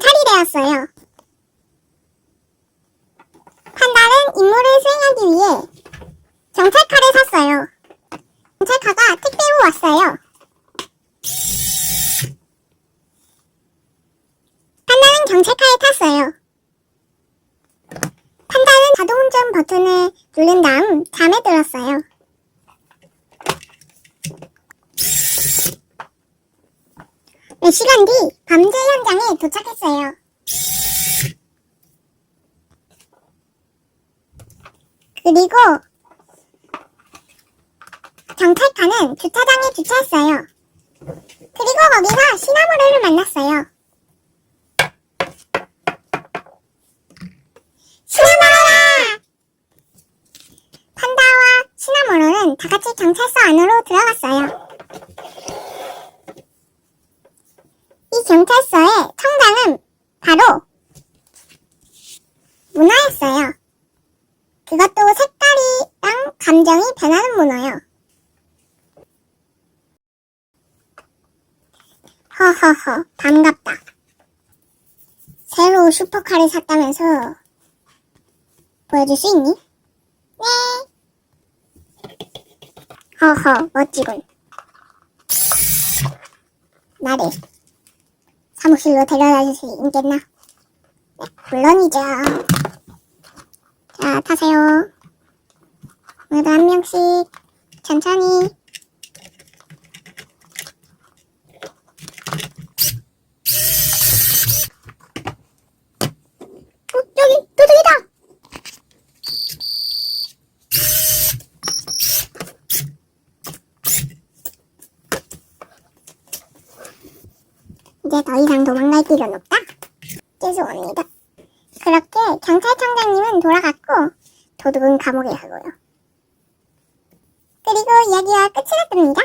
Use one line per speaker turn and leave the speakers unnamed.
경찰이 되었어요. 판다는 임무를 수행하기 위해 경찰카를 샀어요. 경찰카가 택배로 왔어요. 판다는 경찰카에 탔어요. 판다는 자동운전 버튼을 누른 다음 잠에 들었어요. 몇 시간 뒤 범죄 현장에 도착했어요. 그리고 경찰차는 주차장에 주차했어요. 그리고 거기서 시나모르를 만났어요. 시나모르라! 판다와 시나모르는 다 같이 경찰서 안으로 들어갔어요. 이 경찰서의 청장은 바로 문어였어요. 그것도 색깔이랑 감정이 변하는 문어요. 허허허, 반갑다. 새로 슈퍼카를 샀다면서 보여줄 수 있니? 네. 허허, 멋지군. 나를 사무실로 데려다 줄 수 있겠나? 네, 물론이죠. 자, 타세요. 모두 한 명씩 천천히. 어, 여기 도둑이다! 이제 더 이상 도망갈 필요는 없다. 죄송합니다. 그렇게 경찰청장님은 돌아갔고 도둑은 감옥에 가고요. 그리고 이야기와 끝이 났답니다.